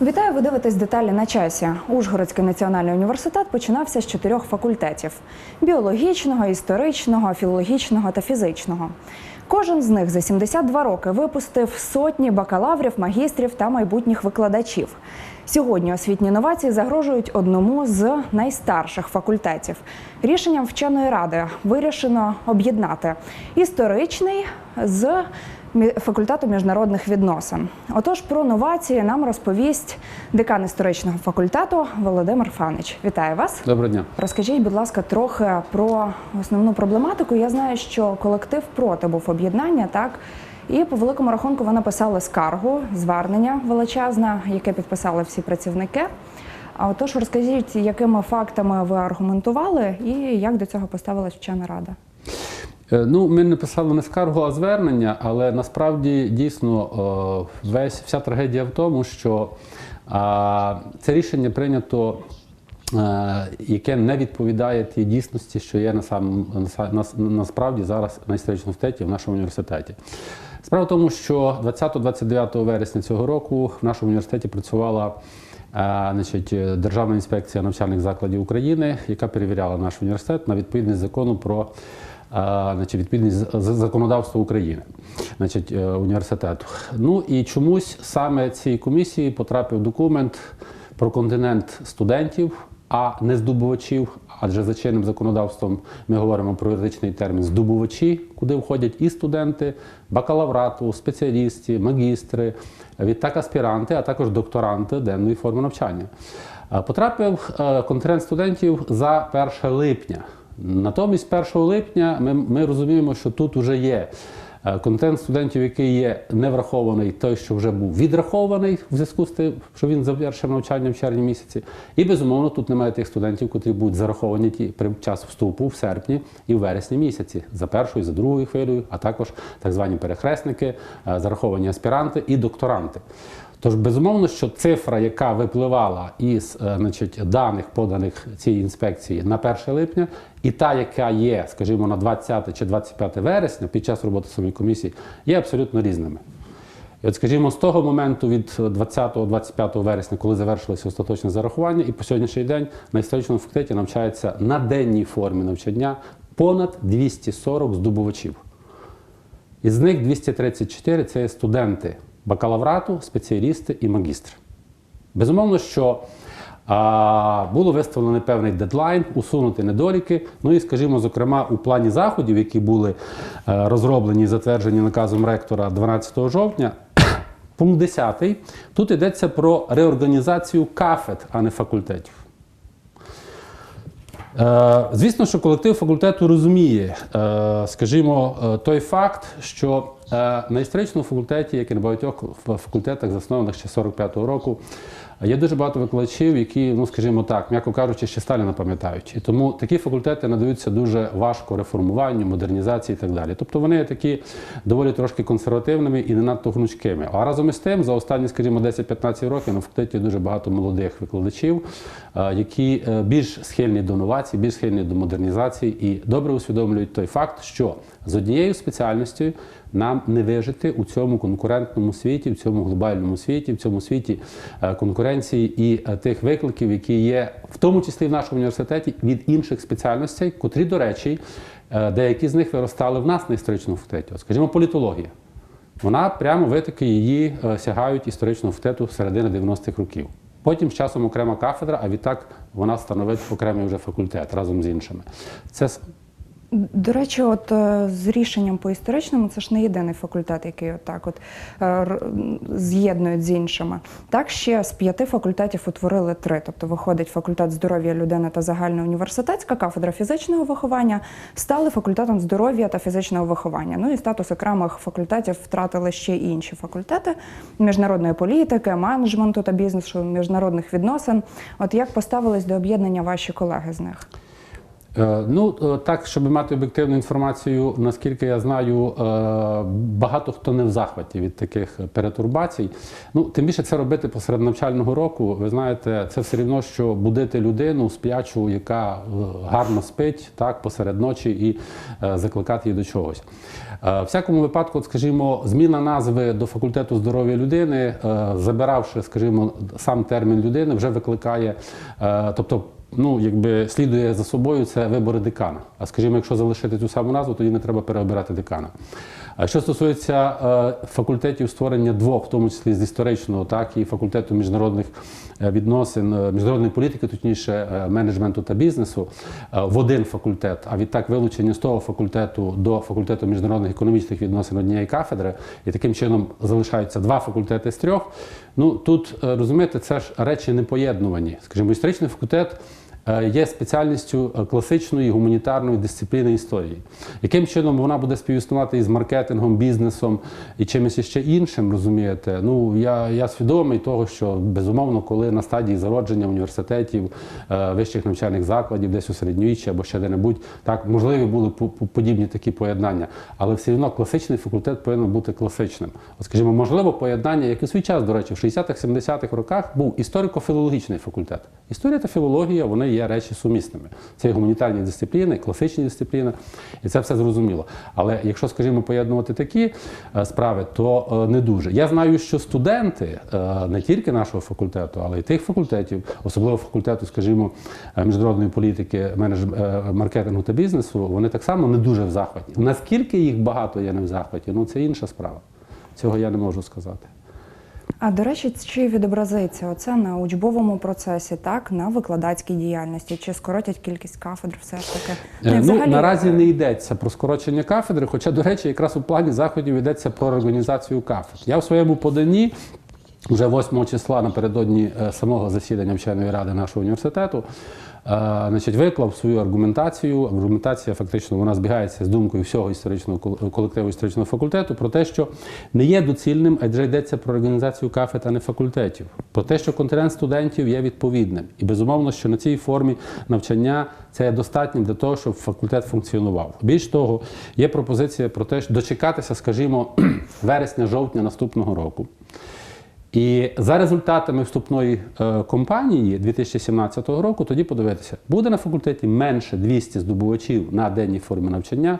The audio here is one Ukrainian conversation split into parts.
Вітаю, ви дивитесь деталі на часі. Ужгородський національний університет починався з чотирьох факультетів: біологічного, історичного, філологічного та фізичного. Кожен з них за 72 роки випустив сотні бакалаврів, магістрів та майбутніх викладачів. Сьогодні освітні новації загрожують одному з найстарших факультетів. Рішенням вченої ради вирішено об'єднати історичний з факультету міжнародних відносин. Отож, про новації нам розповість декан історичного факультету Володимир Фанич. Вітаю вас. Доброго дня. Розкажіть, будь ласка, трохи про основну проблематику. Я знаю, що колектив проти був об'єднання, так і по великому рахунку ви написали скаргу, звернення величезне, яке підписали всі працівники. А отож, розкажіть, якими фактами ви аргументували і як до цього поставилась вчена рада? Е, Ну, ми не писали не скаргу, а звернення, але насправді дійсно е, весь вся трагедія в тому, що це рішення прийнято. е, Яке не відповідає тій дійсності, що є на сам, на, на, насправді зараз на історичному стеті в нашому університеті. Справа в тому, що 20-29 вересня цього року в нашому університеті працювала значить, Державна інспекція навчальних закладів України, яка перевіряла наш університет на відповідність закону про значить, відповідність законодавства України, значить, е, університету. Ну і чомусь саме цій комісії потрапив документ про континент студентів, а не здобувачів. Адже за чинним законодавством ми говоримо про юридичний термін здобувачі, куди входять і студенти бакалаврату, спеціалісти, магістри, відтак аспіранти, а також докторанти денної форми навчання. Е, Потрапив е, континент студентів за 1 липня. Натомість 1 липня ми, ми розуміємо, що тут вже є е, контент студентів, який є не врахований, той, що вже був відрахований в зв'язку з тим, що він завершив навчання в червні місяці. І безумовно тут немає тих студентів, котрі будуть зараховані ті при час вступу в серпні і в вересні місяці за першою, за другою хвилею, а також так звані перехресники, е, зараховані аспіранти і докторанти. Тож безумовно, що цифра, яка випливала із е, значить, даних, поданих цій інспекції на 1 липня, і та, яка є, скажімо, на 20 чи 25 вересня під час роботи самої комісії, є абсолютно різними. І от, скажімо, з того моменту від 20-25 вересня, коли завершилося остаточне зарахування, і по сьогоднішній день на історичному факультеті навчається на денній формі навчання понад 240 здобувачів. Із них 234 це студенти бакалаврату, спеціалісти і магістри. Безумовно, що а, було виставлений певний дедлайн, усунути недоліки. Ну і, скажімо, зокрема, у плані заходів, які були е, розроблені і затверджені наказом ректора 12 жовтня, пункт 10, тут йдеться про реорганізацію кафедр, а не факультетів. Е, Звісно, що колектив факультету розуміє, е, скажімо, е, той факт, що на історичному факультеті, як і на багатьох факультетах, заснованих ще 45-го року, є дуже багато викладачів, які, ну скажімо так, м'яко кажучи, ще Сталіна пам'ятають. І тому такі факультети надаються дуже важко реформуванню, модернізації і так далі. Тобто вони такі доволі трошки консервативними і не надто гнучкими. А разом із тим, за останні, скажімо, 10-15 років на факультеті дуже багато молодих викладачів, е, які е, більш схильні до новацій, більш схильні до модернізації і добре усвідомлюють той факт, що з однією спеціальністю нам не вижити у цьому конкурентному світі, в цьому глобальному світі, в цьому світі е, конкуренції і е, тих викликів, які є, в тому числі в нашому університеті, від інших спеціальностей, котрі, до речі, е, деякі з них виростали в нас на історичному факультеті. Скажімо, політологія. Вона прямо витоки її сягають історичного факультету середини 90-х років. Потім з часом окрема кафедра, а відтак вона становить окремий вже факультет разом з іншими. Це До речі, от е, з рішенням по історичному це ж не єдиний факультет, який отак от е, з'єднують з іншими. Так ще з п'яти факультетів утворили три. Тобто виходить факультет здоров'я людини та загальноуніверситетська кафедра фізичного виховання, стали факультетом здоров'я та фізичного виховання. Ну і статус окремих факультетів втратили ще й інші факультети міжнародної політики, менеджменту та бізнесу, міжнародних відносин. От як поставились до об'єднання ваші колеги з них? Е, Ну е, так, щоб мати об'єктивну інформацію, наскільки я знаю, е, багато хто не в захваті від таких перетурбацій. Ну тим більше це робити посеред навчального року. Ви знаєте, це все рівно, що будити людину сплячу, яка гарно спить так посеред ночі і закликати її до чогось. В всякому випадку, скажімо, зміна назви до факультету здоров'я людини, забиравши, скажімо, сам термін людини, вже викликає, тобто. Ну, якби слідує за собою це вибори декана. А скажімо, якщо залишити цю саму назву, тоді не треба переобирати декана. А що стосується е, факультетів створення двох, в тому числі з історичного, так і факультету міжнародних е, відносин, е, міжнародної політики, точніше е, менеджменту та бізнесу, е, в один факультет, а відтак вилучення з того факультету до факультету міжнародних економічних відносин однієї кафедри, і таким чином залишаються два факультети з трьох. Ну тут е, розумієте, це ж речі не поєднувані. Скажімо, історичний факультет є спеціальністю е, класичної гуманітарної дисципліни історії. Яким чином вона буде співіснувати із маркетингом, бізнесом і чимось ще іншим, розумієте? Ну я, я свідомий того, що безумовно, коли на стадії зародження університетів, е, вищих навчальних закладів, десь у середньовіччі або ще де-небудь, так можливі були по- по- подібні такі поєднання, але все одно класичний факультет повинен бути класичним. От, скажімо, можливо, поєднання, як і свій час, до речі, в 60-х, 70-х роках був історико-філологічний факультет. Історія та філологія вони є речі сумісними. Це є гуманітарні дисципліни, класичні дисципліни, і це все зрозуміло. Але якщо, скажімо, поєднувати такі е, справи, то е, не дуже. Я знаю, що студенти е, не тільки нашого факультету, але й тих факультетів, особливо факультету, скажімо, міжнародної політики, маркетингу та бізнесу, вони так само не дуже в захваті. Наскільки їх багато є не в захваті, ну це інша справа. Цього я не можу сказати. А до речі, чи відобразиться оце на учбовому процесі, так на викладацькій діяльності, чи скоротять кількість кафедр, все ж таки Е, і Ну, взагалі, наразі не йдеться про скорочення кафедри, хоча, до речі, якраз у плані заходів йдеться про організацію кафедр. Я в своєму поданні вже 8 числа напередодні е, самого засідання вченої ради нашого університету. е, Значить, виклав свою аргументацію. Аргументація фактично вона збігається з думкою всього історичного колективу історичного факультету про те, що не є доцільним, адже йдеться про організацію кафедр, а не факультетів. Про те, що континент студентів є відповідним. І безумовно, що на цій формі навчання це є достатнім для того, щоб факультет функціонував. Більш того, є пропозиція про те, що дочекатися, скажімо, вересня-жовтня наступного року. І за результатами вступної компанії кампанії 2017 року тоді подивитися, буде на факультеті менше 200 здобувачів на денній формі навчання.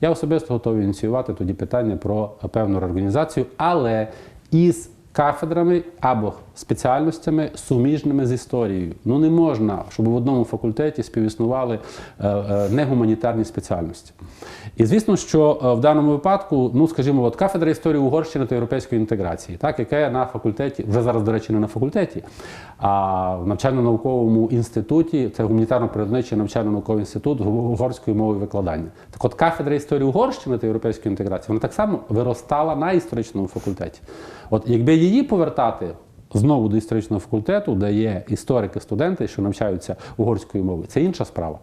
Я особисто готовий ініціювати тоді питання про е, певну реорганізацію, але із кафедрами або спеціальностями суміжними з історією. Ну не можна, щоб в одному факультеті співіснували е, е, негуманітарні спеціальності. І звісно, що е, в даному випадку, ну скажімо, от кафедра історії Угорщини та європейської інтеграції, так, яка є на факультеті, вже зараз, до речі, не на факультеті, а в навчально-науковому інституті, це гуманітарно-природничий навчально-науковий інститут угорської мови викладання. Так от кафедра історії Угорщини та європейської інтеграції, вона так само виростала на історичному факультеті. От якби її повертати знову до історичного факультету, де є історики, студенти, що навчаються угорської мови, це інша справа.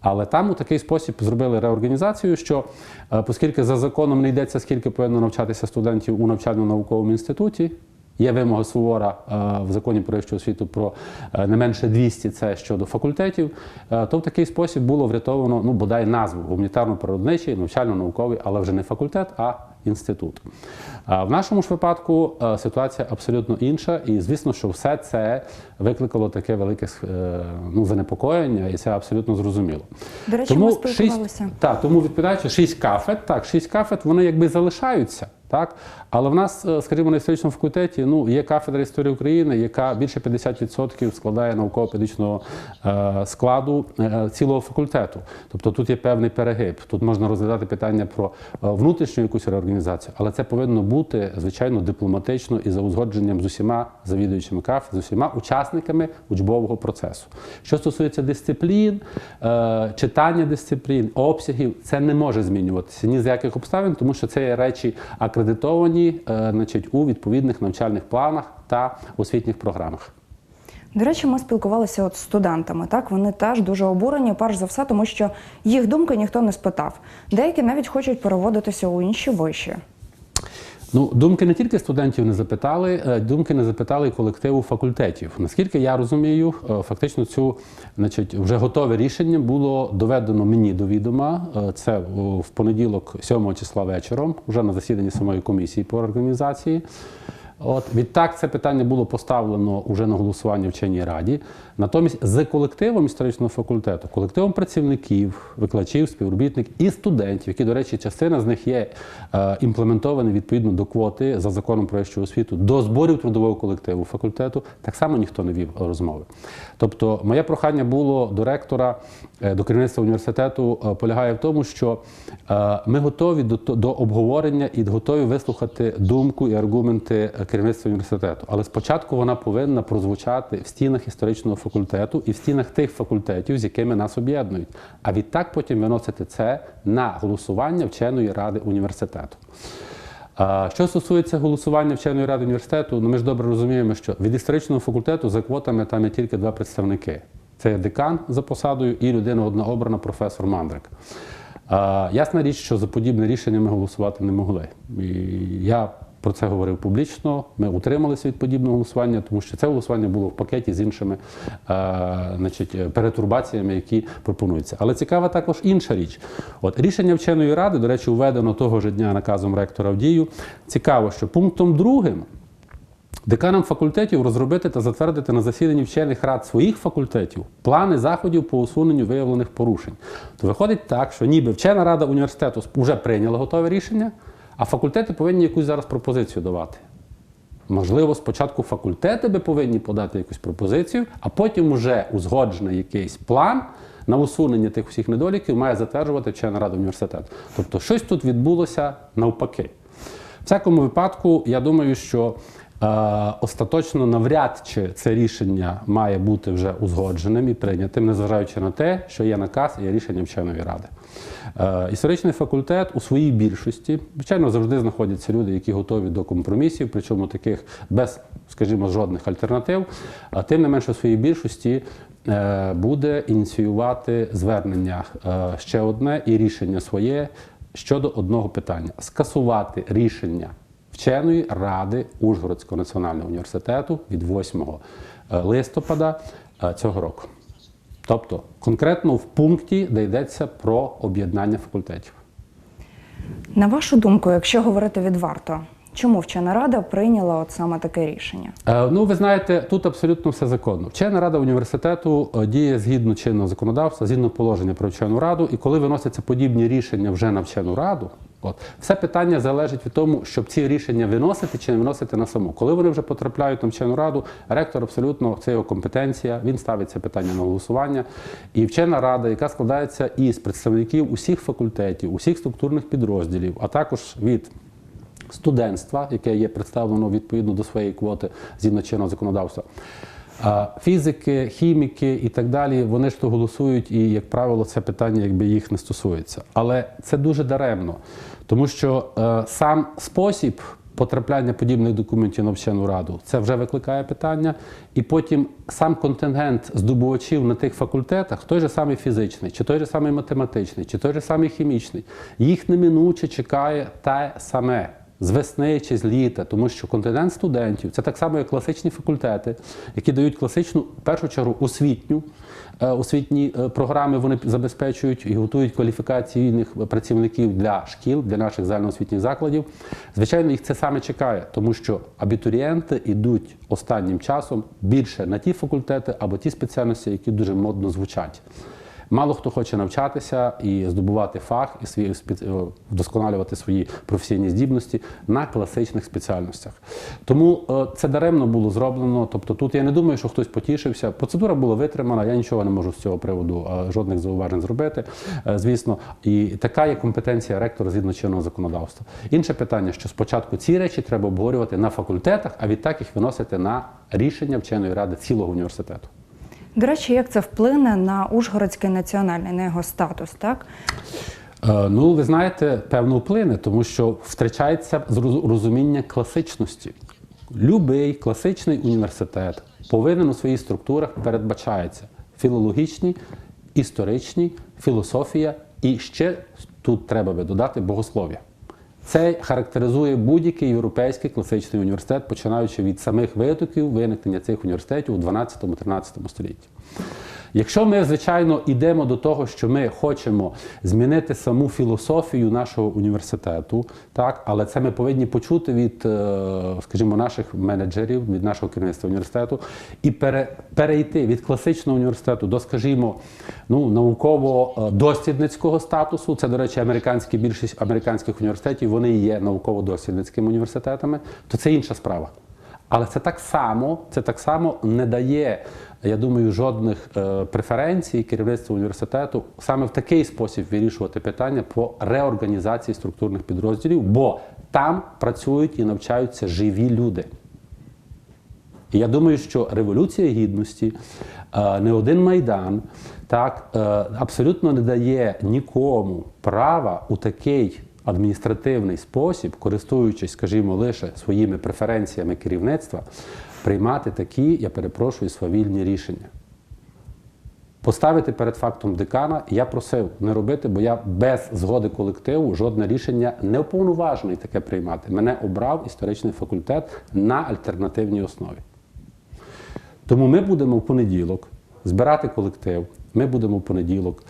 Але там у такий спосіб зробили реорганізацію, що е, оскільки за законом не йдеться, скільки повинно навчатися студентів у навчально-науковому інституті. Є вимога сувора е, в законі про вищу освіту про е, не менше 200 це щодо факультетів, то в такий спосіб було врятовано ну, бодай назву гуманітарно-природничий, навчально-науковий, але вже не факультет, а інститут. В нашому ж випадку е, ситуація абсолютно інша, і звісно, що все це викликало таке велике е, ну, занепокоєння, і це абсолютно зрозуміло. До речі, ми спілкувалися. Так, тому відповідаючи, шість кафедр, так, шість кафедр, вони якби залишаються. Так? Але в нас, е, скажімо, на історичному факультеті ну, є кафедра історії України, яка більше 50% складає науково-педагогічного е, складу е, цілого факультету. Тобто тут є певний перегиб. Тут можна розглядати питання про внутрішню якусь реорганізацію, але це повинно бути, звичайно, дипломатично і за узгодженням з усіма завідуючими кафедр, з усіма учасниками учбового процесу. Що стосується дисциплін, читання дисциплін, обсягів, це не може змінюватися ні з яких обставин, тому що це є речі акредитовані е, значить, у відповідних навчальних планах та освітніх програмах. До речі, ми спілкувалися от з студентами. Так вони теж дуже обурені, перш за все, тому що їх думки ніхто не спитав. Деякі навіть хочуть переводитися у інші виші. Ну, думки не тільки студентів не запитали, е, думки не запитали і колективу факультетів. Наскільки я розумію, е, фактично цю, значить, вже готове рішення було доведено мені до відома. Е, Це в понеділок, 7 числа вечором, вже на засіданні самої комісії по організації. От відтак це питання було поставлено уже на голосування в вченій раді. Натомість з колективом історичного факультету, колективом працівників, викладачів, співробітників і студентів, які, до речі, частина з них є е, імплементовані відповідно до квоти за законом про вищу освіту, до зборів трудового колективу факультету, так само ніхто не вів розмови. Тобто, моє прохання було до ректора, е, до керівництва університету е, полягає в тому, що ми готові до, обговорення і готові вислухати думку і аргументи керівництва університету. Але спочатку вона повинна прозвучати в стінах історичного факультету і в стінах тих факультетів, з якими нас об'єднують. А відтак потім виносити це на голосування вченої ради університету. Що стосується голосування вченої ради університету, ну ми ж добре розуміємо, що від історичного факультету за квотами там є тільки два представники: це декан за посадою і людина одна обрана, професор Мандрик. Ясна річ, що за подібне рішення ми голосувати не могли. І я про це говорив публічно. Ми утрималися від подібного голосування, тому що це голосування було в пакеті з іншими е, значить, перетурбаціями, які пропонуються. Але цікава також інша річ. От рішення вченої ради, до речі, введено того ж дня наказом ректора в дію. Цікаво, що пунктом другим. Деканам факультетів розробити та затвердити на засіданні вчених рад своїх факультетів плани заходів по усуненню виявлених порушень. То виходить так, що ніби вчена рада університету вже прийняла готове рішення, а факультети повинні якусь зараз пропозицію давати. Можливо, спочатку факультети би повинні подати якусь пропозицію, а потім уже узгоджений якийсь план на усунення тих всіх недоліків має затверджувати вчена рада університету. Тобто щось тут відбулося навпаки. В всякому випадку, я думаю, що е, остаточно навряд чи це рішення має бути вже узгодженим і прийнятим, незважаючи на те, що є наказ і є рішення вченої ради. Е, історичний факультет у своїй більшості, звичайно, завжди знаходяться люди, які готові до компромісів, причому таких без, скажімо, жодних альтернатив. А тим не менше, у своїй більшості е, буде ініціювати звернення е, ще одне і рішення своє щодо одного питання: скасувати рішення вченої ради Ужгородського національного університету від 8 листопада цього року. Тобто конкретно в пункті, де йдеться про об'єднання факультетів. На вашу думку, якщо говорити відверто, чому вчена рада прийняла от саме таке рішення? Е, Ну, ви знаєте, тут абсолютно все законно. Вчена рада університету е, діє згідно чинного законодавства, згідно положення про вчену раду, і коли виносяться подібні рішення вже на вчену раду, от все питання залежить від тому, щоб ці рішення виносити чи не виносити на саму. Коли вони вже потрапляють на вчену раду, ректор абсолютно це його компетенція. Він ставить це питання на голосування. І вчена рада, яка складається із представників усіх факультетів, усіх структурних підрозділів, а також від студентства, яке є представлено відповідно до своєї квоти згідно чинного законодавства. А Фізики, хіміки і так далі, вони ж то голосують, і, як правило, це питання якби їх не стосується. Але це дуже даремно, тому що е, сам спосіб потрапляння подібних документів на вчену раду це вже викликає питання. І потім сам контингент здобувачів на тих факультетах, той же самий фізичний, чи той же самий математичний, чи той же самий хімічний, їх неминуче чекає те саме з весни чи з літа, тому що континент студентів це так само, як класичні факультети, які дають класичну, в першу чергу, освітню. е, Освітні е, програми вони забезпечують і готують кваліфікаційних працівників для шкіл, для наших загальноосвітніх закладів. Звичайно, їх це саме чекає, тому що абітурієнти йдуть останнім часом більше на ті факультети або ті спеціальності, які дуже модно звучать. Мало хто хоче навчатися і здобувати фах, і спец- е, вдосконалювати свої професійні здібності на класичних спеціальностях. Тому е, це даремно було зроблено. Тобто, тут я не думаю, що хтось потішився. Процедура була витримана. Я нічого не можу з цього приводу е, жодних зауважень зробити. Звісно, і така є компетенція ректора згідно чинного законодавства. Інше питання, що спочатку ці речі треба обговорювати на факультетах, а відтак їх виносити на рішення вченої ради цілого університету. До речі, як це вплине на Ужгородський національний, на його статус, так? Е, Ну, ви знаєте, певно вплине, тому що втрачається розуміння класичності. Любий класичний університет повинен у своїх структурах передбачається філологічні, історичні, філософія і ще тут треба би додати богослов'я. Це характеризує будь-який європейський класичний університет, починаючи від самих витоків виникнення цих університетів у 12-13 столітті. Якщо ми, звичайно, йдемо до того, що ми хочемо змінити саму філософію нашого університету, так, але це ми повинні почути від, е, скажімо, наших менеджерів, від нашого керівництва університету, і пере, перейти від класичного університету до, скажімо, ну, науково-дослідницького статусу. Це, до речі, американські більшість американських університетів, вони є науково-дослідницькими університетами, то це інша справа. Але це так само, це так само не дає, я думаю, жодних е, преференцій керівництву університету саме в такий спосіб вирішувати питання по реорганізації структурних підрозділів, бо там працюють і навчаються живі люди. І я думаю, що Революція Гідності, е, не один майдан, так е, абсолютно не дає нікому права у такий адміністративний спосіб, користуючись, скажімо, лише своїми преференціями керівництва, приймати такі, я перепрошую, свавільні рішення. Поставити перед фактом декана я просив не робити, бо я без згоди колективу жодне рішення не уповноважений таке приймати. Мене обрав історичний факультет на альтернативній основі. Тому ми будемо в понеділок збирати колектив. Ми будемо в понеділок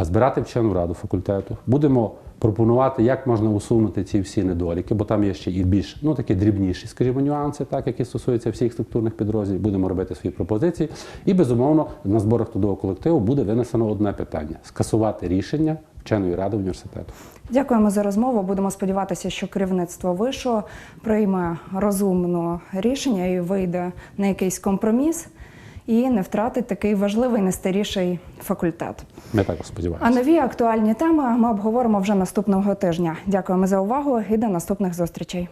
збирати вчену раду факультету. Будемо пропонувати, як можна усунути ці всі недоліки, бо там є ще і більш ну такі дрібніші, скажімо, нюанси, так які стосуються всіх структурних підрозділів. Будемо робити свої пропозиції. І безумовно на зборах трудового колективу буде винесено одне питання: скасувати рішення вченої ради університету. Дякуємо за розмову. Будемо сподіватися, що керівництво вишу прийме розумне рішення і вийде на якийсь компроміс і не втратить такий важливий найстаріший факультет. Ми також А нові актуальні теми ми обговоримо вже наступного тижня. Дякуємо за увагу і до наступних зустрічей.